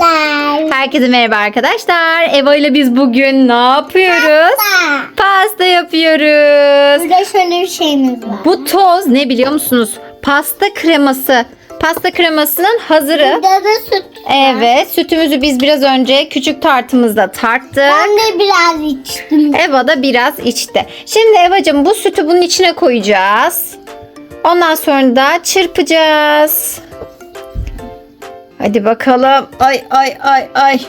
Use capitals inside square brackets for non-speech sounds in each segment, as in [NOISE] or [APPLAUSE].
arkadaşlar. Herkese merhaba arkadaşlar. Eva ile biz bugün ne yapıyoruz? Pasta. Pasta yapıyoruz. Burada şöyle bir şeyimiz var. Bu toz ne biliyor musunuz? Pasta kreması. Pasta kremasının hazırı. Burada da süt var. Evet, sütümüzü biz biraz önce küçük tartımızda tarttık. Ben de biraz içtim. Eva da biraz içti. Şimdi Evacığım bu sütü bunun içine koyacağız. Ondan sonra da çırpacağız. Hadi bakalım. Ay ay ay ay.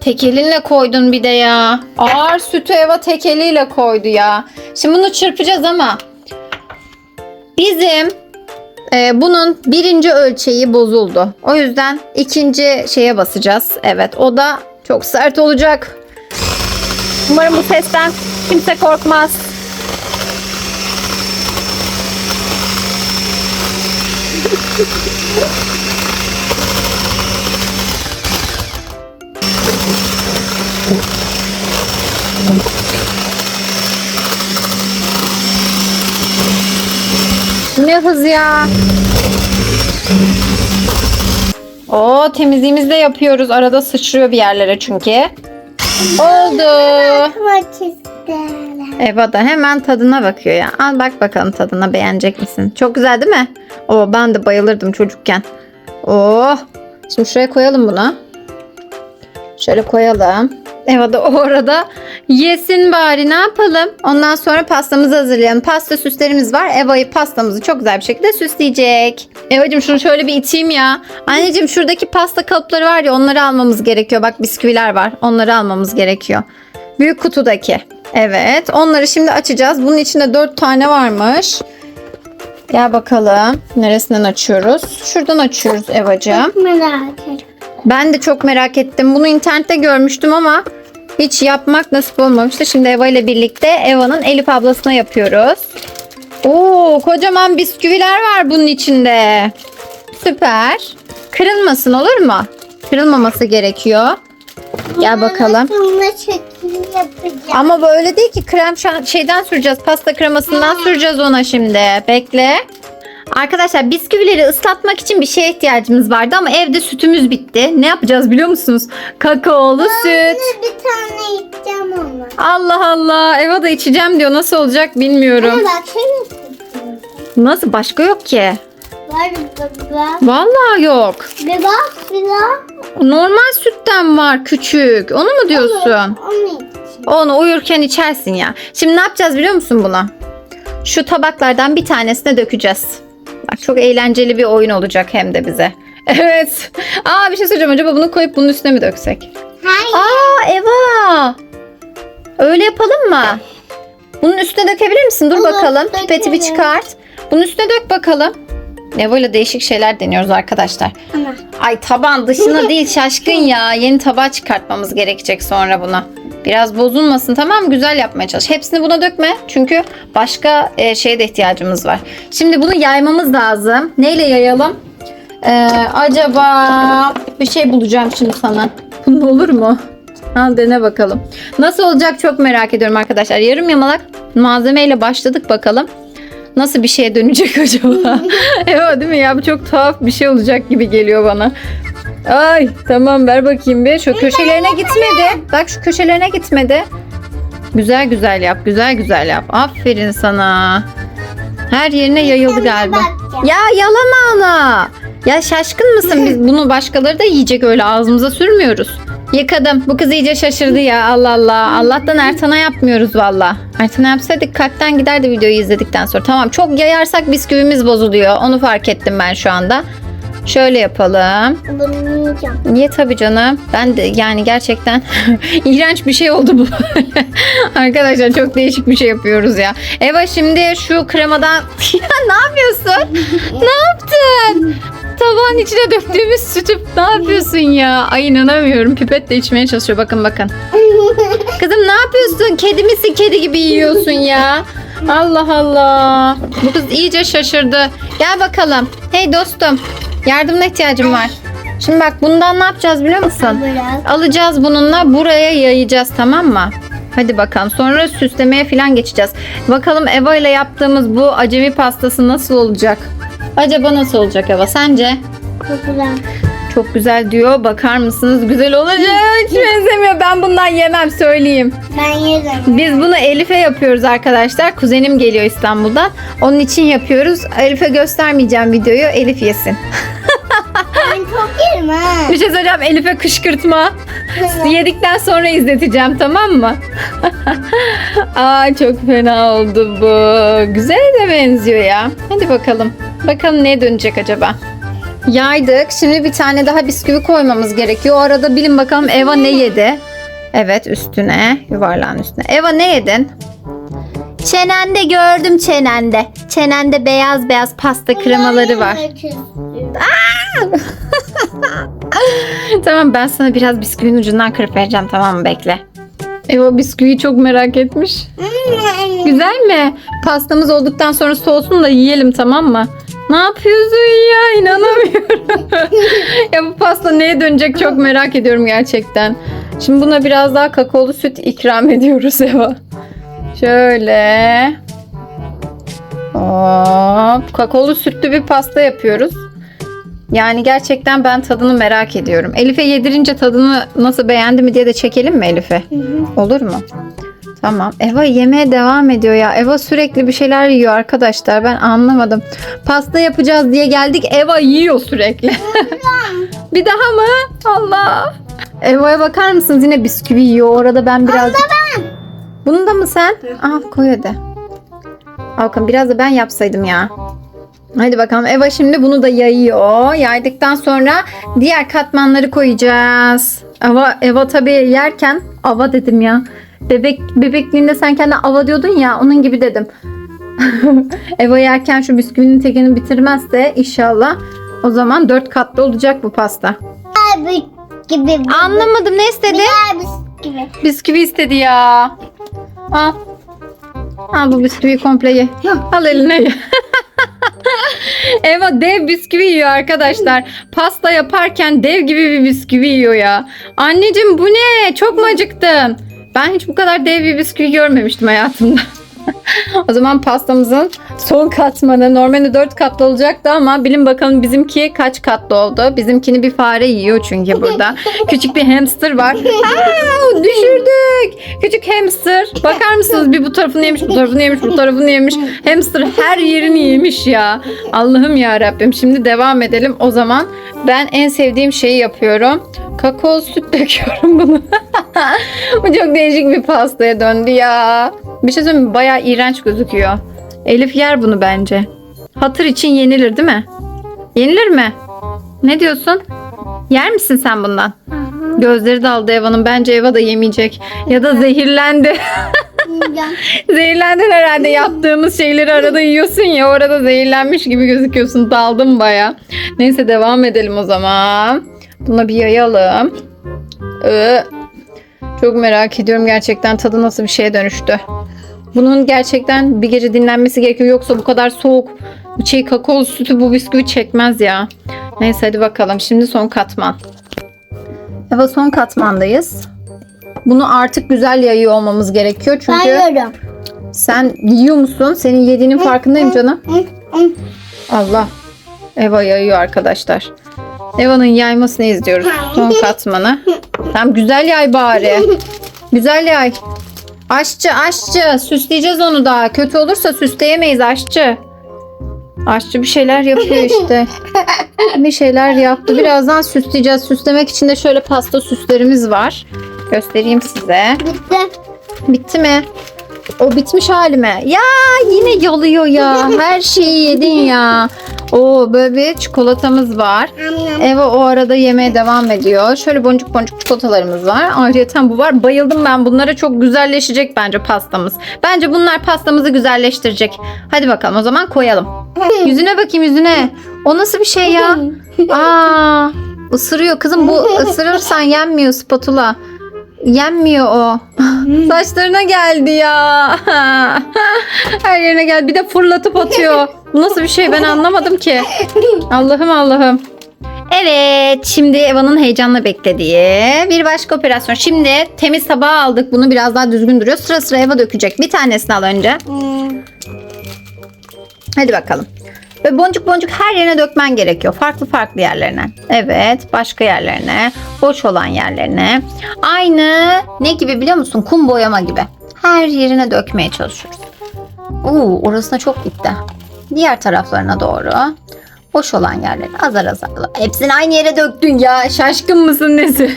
Tek elinle koydun bir de ya. Ağır sütü Eva tek eliyle koydu ya. Şimdi bunu çırpacağız ama bizim e, bunun birinci ölçeği bozuldu. O yüzden ikinci şeye basacağız. Evet o da çok sert olacak. Umarım bu sesten kimse korkmaz. Ne hız ya. Oo temizliğimizi de yapıyoruz. Arada sıçrıyor bir yerlere çünkü. Oldu. Aklıma çizdi. Eva da hemen tadına bakıyor ya. Al bak bakalım tadına beğenecek misin? Çok güzel değil mi? Oo ben de bayılırdım çocukken. Oh. Şimdi şuraya koyalım bunu. Şöyle koyalım. Eva da o arada yesin bari ne yapalım? Ondan sonra pastamızı hazırlayalım. Pasta süslerimiz var. Eva'yı pastamızı çok güzel bir şekilde süsleyecek. Eva'cığım şunu şöyle bir iteyim ya. Anneciğim şuradaki pasta kalıpları var ya onları almamız gerekiyor. Bak bisküviler var. Onları almamız gerekiyor. Büyük kutudaki. Evet. Onları şimdi açacağız. Bunun içinde 4 tane varmış. Gel bakalım. Neresinden açıyoruz? Şuradan açıyoruz Evacığım. Çok merak ettim. Ben de çok merak ettim. Bunu internette görmüştüm ama hiç yapmak nasip olmamıştı. Şimdi Eva ile birlikte Eva'nın Elif ablasına yapıyoruz. Oo, kocaman bisküviler var bunun içinde. Süper. Kırılmasın olur mu? Kırılmaması gerekiyor. Gel bakalım. Sonra yapacağım. Ama böyle değil ki krem şa- şeyden süreceğiz. Pasta kremasından süreceğiz ona şimdi. Bekle. Arkadaşlar bisküvileri ıslatmak için bir şeye ihtiyacımız vardı ama evde sütümüz bitti. Ne yapacağız biliyor musunuz? Kakaolu süt. Bir tane içeceğim ama. Allah Allah. Eva da içeceğim diyor. Nasıl olacak bilmiyorum. Anne bak şöyle. Nasıl? Başka yok ki. Var baba. Vallahi yok. Bir bak filan. Normal sütten var küçük. Onu mu diyorsun? Onu içeceğim. Onu uyurken içersin ya. Şimdi ne yapacağız biliyor musun bunu? Şu tabaklardan bir tanesine dökeceğiz. Bak çok eğlenceli bir oyun olacak hem de bize. [LAUGHS] Evet. Aa bir şey söyleyeceğim. Acaba bunu koyup bunun üstüne mi döksek? Hayır. Aa Eva. Öyle yapalım mı? Bunun üstüne dökebilir misin? Dur Olur, bakalım. Pipeti bir dökerim. çıkart. Bunun üstüne dök bakalım. Eva ile değişik şeyler deniyoruz arkadaşlar. Ana. Ay taban dışına [LAUGHS] değil şaşkın ya. Yeni tabağı çıkartmamız gerekecek sonra buna. Biraz bozulmasın tamam mı? Güzel yapmaya çalış. Hepsini buna dökme. Çünkü başka e, şeye de ihtiyacımız var. Şimdi bunu yaymamız lazım. Neyle yayalım? Ee, acaba bir şey bulacağım şimdi sana. [LAUGHS] Bunun olur mu? Al dene bakalım. Nasıl olacak çok merak ediyorum arkadaşlar. Yarım yamalak malzemeyle başladık bakalım. Nasıl bir şeye dönecek [LAUGHS] acaba? [LAUGHS] evet değil mi ya? Bu çok tuhaf bir şey olacak gibi geliyor bana. Ay tamam ver bakayım bir. Şu köşelerine gitmedi. Bak şu köşelerine gitmedi. Güzel güzel yap. Güzel güzel yap. Aferin sana. Her yerine yayıldı galiba. Ya yalama ana. Ya şaşkın mısın? Biz bunu başkaları da yiyecek öyle ağzımıza sürmüyoruz. Yıkadım. Bu kız iyice şaşırdı ya. Allah Allah. Allah'tan Ertan'a yapmıyoruz valla. Ertan'a yapsaydık kalpten giderdi videoyu izledikten sonra. Tamam çok yayarsak bisküvimiz bozuluyor. Onu fark ettim ben şu anda. Şöyle yapalım. Bunu yiyeceğim. Niye tabii canım? Ben de yani gerçekten [LAUGHS] iğrenç bir şey oldu bu. [LAUGHS] Arkadaşlar çok değişik bir şey yapıyoruz ya. Eva şimdi şu kremadan [LAUGHS] ya ne yapıyorsun? ne yaptın? Tabağın içine döktüğümüz sütü ne yapıyorsun ya? Ay inanamıyorum. Pipetle içmeye çalışıyor. Bakın bakın. [LAUGHS] Kızım ne yapıyorsun? Kedi misin? Kedi gibi yiyorsun ya. Allah Allah. Bu kız iyice şaşırdı. Gel bakalım. Hey dostum. Yardımına ihtiyacım var. Şimdi bak bundan ne yapacağız biliyor musun? Alacağız bununla buraya yayacağız tamam mı? Hadi bakalım. Sonra süslemeye falan geçeceğiz. Bakalım Eva ile yaptığımız bu acemi pastası nasıl olacak? Acaba nasıl olacak Eva sence? Çok güzel. Çok güzel diyor. Bakar mısınız? Güzel olacak. Hiç benzemiyor. Ben bundan yemem söyleyeyim. Ben yedim. Biz bunu Elif'e yapıyoruz arkadaşlar. Kuzenim geliyor İstanbul'dan. Onun için yapıyoruz. Elif'e göstermeyeceğim videoyu. Elif yesin. Ben çok yerim ha. [LAUGHS] Bir şey söyleyeceğim. Elif'e kışkırtma. Yedikten sonra izleteceğim tamam mı? [LAUGHS] Aa çok fena oldu bu. Güzel de benziyor ya. Hadi bakalım. Bakalım neye dönecek acaba? Yaydık. Şimdi bir tane daha bisküvi koymamız gerekiyor. O arada bilin bakalım Eva ne yedi? Evet üstüne. Yuvarlağın üstüne. Eva ne yedin? Çenende gördüm çenende. Çenende beyaz beyaz pasta kremaları var. [LAUGHS] Tamam ben sana biraz bisküvinin ucundan kırıp vereceğim tamam mı bekle. Eva bisküviyi çok merak etmiş. Güzel mi? Pastamız olduktan sonra soğusun da yiyelim tamam mı? Ne yapıyorsun ya? İnanamıyorum. [LAUGHS] ya bu pasta neye dönecek çok merak ediyorum gerçekten. Şimdi buna biraz daha kakaolu süt ikram ediyoruz Eva. Şöyle. Hop. Kakaolu sütlü bir pasta yapıyoruz. Yani gerçekten ben tadını merak ediyorum. Elif'e yedirince tadını nasıl beğendi mi diye de çekelim mi Elif'e? Olur mu? Tamam. Eva yemeye devam ediyor ya. Eva sürekli bir şeyler yiyor arkadaşlar. Ben anlamadım. Pasta yapacağız diye geldik. Eva yiyor sürekli. [LAUGHS] bir daha mı? Allah. Eva'ya bakar mısınız? Yine bisküvi yiyor. Orada ben biraz... Bunu da mı sen? Ah koy hadi. Alkan biraz da ben yapsaydım ya. Hadi bakalım Eva şimdi bunu da yayıyor. Yaydıktan sonra diğer katmanları koyacağız. Eva, Eva tabii yerken ava dedim ya. Bebek bebekliğinde sen kendine ava diyordun ya onun gibi dedim. [LAUGHS] Eva yerken şu bisküvinin tekini bitirmezse inşallah o zaman dört katlı olacak bu pasta. Abi gibi. Anlamadım ne istedi? Gibi. Bisküvi istedi ya. Al. Al bu bisküviyi komple ye. Al eline ye. [LAUGHS] Eva dev bisküvi yiyor arkadaşlar. Pasta yaparken dev gibi bir bisküvi yiyor ya. Anneciğim bu ne? Çok mu acıktın? Ben hiç bu kadar dev bir bisküvi görmemiştim hayatımda. [LAUGHS] o zaman pastamızın son katmanı normalde 4 katlı olacaktı ama bilin bakalım bizimki kaç katlı oldu. Bizimkini bir fare yiyor çünkü [LAUGHS] burada. Küçük bir hamster var. Aa, düşürdük. Küçük hamster. Bakar mısınız bir bu tarafını yemiş, bu tarafını yemiş, bu tarafını yemiş. Hamster her yerini yemiş ya. Allah'ım ya Rabbim. Şimdi devam edelim. O zaman ben en sevdiğim şeyi yapıyorum. Kakao süt döküyorum bunu. [LAUGHS] bu çok değişik bir pastaya döndü ya. Bir şey söyleyeyim mi? Bayağı iğrenç gözüküyor. Elif yer bunu bence. Hatır için yenilir değil mi? Yenilir mi? Ne diyorsun? Yer misin sen bundan? Gözleri daldı Eva'nın. Bence Eva da yemeyecek. Ya da zehirlendi. [LAUGHS] Zehirlendin herhalde yaptığımız şeyleri arada yiyorsun ya orada zehirlenmiş gibi gözüküyorsun daldım baya. Neyse devam edelim o zaman. Buna bir yayalım. Ee, çok merak ediyorum gerçekten tadı nasıl bir şeye dönüştü. Bunun gerçekten bir gece dinlenmesi gerekiyor yoksa bu kadar soğuk şey kakao sütü bu bisküvi çekmez ya. Neyse hadi bakalım şimdi son katman. Evet son katmandayız. Bunu artık güzel yayıyor olmamız gerekiyor çünkü Ben yiyorum. sen yiyor musun? Senin yediğinin farkındayım canım. Allah. Eva yayıyor arkadaşlar. Eva'nın yaymasını izliyoruz. Son katmanı. Tamam güzel yay bari. Güzel yay. Aşçı aşçı. Süsleyeceğiz onu da. Kötü olursa süsleyemeyiz aşçı. Aşçı bir şeyler yapıyor işte. Bir şeyler yaptı. Birazdan süsleyeceğiz. Süslemek için de şöyle pasta süslerimiz var. Göstereyim size. Bitti. Bitti mi? O bitmiş hali mi? Ya yine yalıyor ya. Her şeyi yedin ya. Oo böyle bir çikolatamız var. Eva o arada yemeye devam ediyor. Şöyle boncuk boncuk çikolatalarımız var. Ayrıca bu var. Bayıldım ben bunlara. Çok güzelleşecek bence pastamız. Bence bunlar pastamızı güzelleştirecek. Hadi bakalım o zaman koyalım. [LAUGHS] Yüzüne bakayım yüzüne. O nasıl bir şey ya? [LAUGHS] Aa, ısırıyor kızım. Bu [LAUGHS] ısırırsan yenmiyor spatula. Yenmiyor o. Saçlarına geldi ya. Her yerine geldi. Bir de fırlatıp atıyor. Bu nasıl bir şey ben anlamadım ki. Allah'ım Allah'ım. Evet şimdi Eva'nın heyecanla beklediği bir başka operasyon. Şimdi temiz tabağı aldık. Bunu biraz daha düzgün duruyor. Sıra sıra Eva dökecek. Bir tanesini al önce. Hmm. Hadi bakalım. Ve boncuk boncuk her yerine dökmen gerekiyor. Farklı farklı yerlerine. Evet başka yerlerine. Boş olan yerlerine. Aynı ne gibi biliyor musun? Kum boyama gibi. Her yerine dökmeye çalışıyoruz. Oo, orasına çok gitti. Diğer taraflarına doğru. Boş olan yerleri azar azar. Hepsini aynı yere döktün ya. Şaşkın mısın nesi?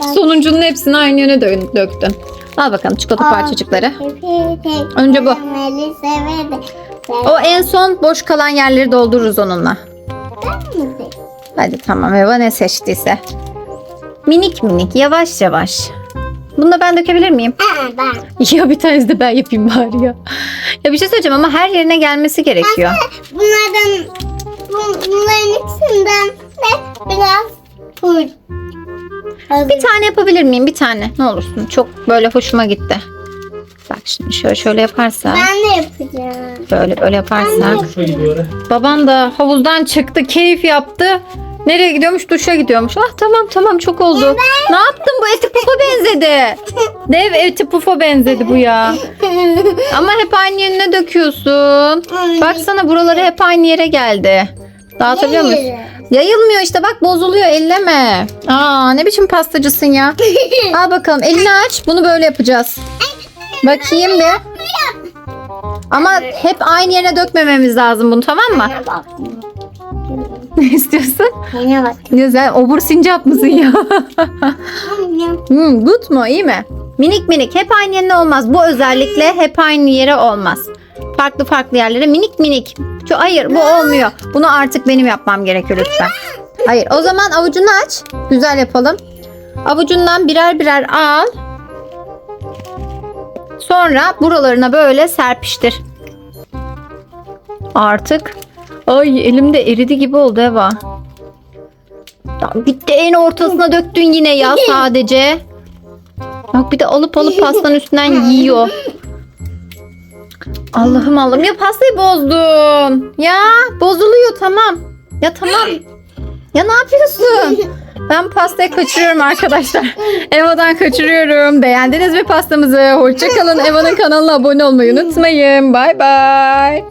[LAUGHS] Sonuncunun hepsini aynı yere dö- döktün. Al bakalım çikolata parçacıkları. Önce bu. O en son boş kalan yerleri doldururuz onunla. Hadi tamam Eva ne seçtiyse. Minik minik yavaş yavaş. Bunu da ben dökebilir miyim? Aa, ben. [LAUGHS] Ya bir tanesi de ben yapayım bari ya. Ya bir şey söyleyeceğim ama her yerine gelmesi gerekiyor. Bunlardan bu- bunların ikisinden de biraz pul. Bir tane yapabilir miyim? Bir tane. Ne olursun. Çok böyle hoşuma gitti. Bak şimdi şöyle şöyle yaparsa. Ben de yapacağım. Böyle böyle yaparsa. Duşa gidiyor. Baban da havuzdan çıktı. Keyif yaptı. Nereye gidiyormuş? Duşa gidiyormuş. Ah tamam tamam çok oldu. Ne yaptın bu eti pufa benzedi. Dev eti pufa benzedi bu ya. Ama hep aynı yerine döküyorsun. Baksana buraları hep aynı yere geldi. Dağıtabiliyor muyuz? Yayılmıyor işte bak bozuluyor elleme. Aa ne biçim pastacısın ya. [LAUGHS] Al bakalım elini aç. Bunu böyle yapacağız. Bakayım bir. Ama hep aynı yerine dökmememiz lazım bunu tamam mı? Ne istiyorsun? Bak. Güzel. Obur sincap mısın ya? hmm, good mu? İyi mi? Minik minik. Hep aynı yerine olmaz. Bu özellikle hep aynı yere olmaz. Farklı farklı yerlere minik minik. Şu, hayır bu olmuyor. Bunu artık benim yapmam gerekiyor lütfen. Hayır o zaman avucunu aç. Güzel yapalım. Avucundan birer birer al. Sonra buralarına böyle serpiştir. Artık. Ay elimde eridi gibi oldu Eva. Ya gitti en ortasına döktün yine ya sadece. Bak bir de alıp alıp pastanın üstünden yiyor. Allah'ım Allah'ım ya pastayı bozdun. Ya bozuluyor tamam. Ya tamam. Ya ne yapıyorsun? Ben pastayı kaçırıyorum arkadaşlar. Eva'dan kaçırıyorum. Beğendiniz mi pastamızı? Hoşçakalın. Eva'nın kanalına abone olmayı unutmayın. Bay bay.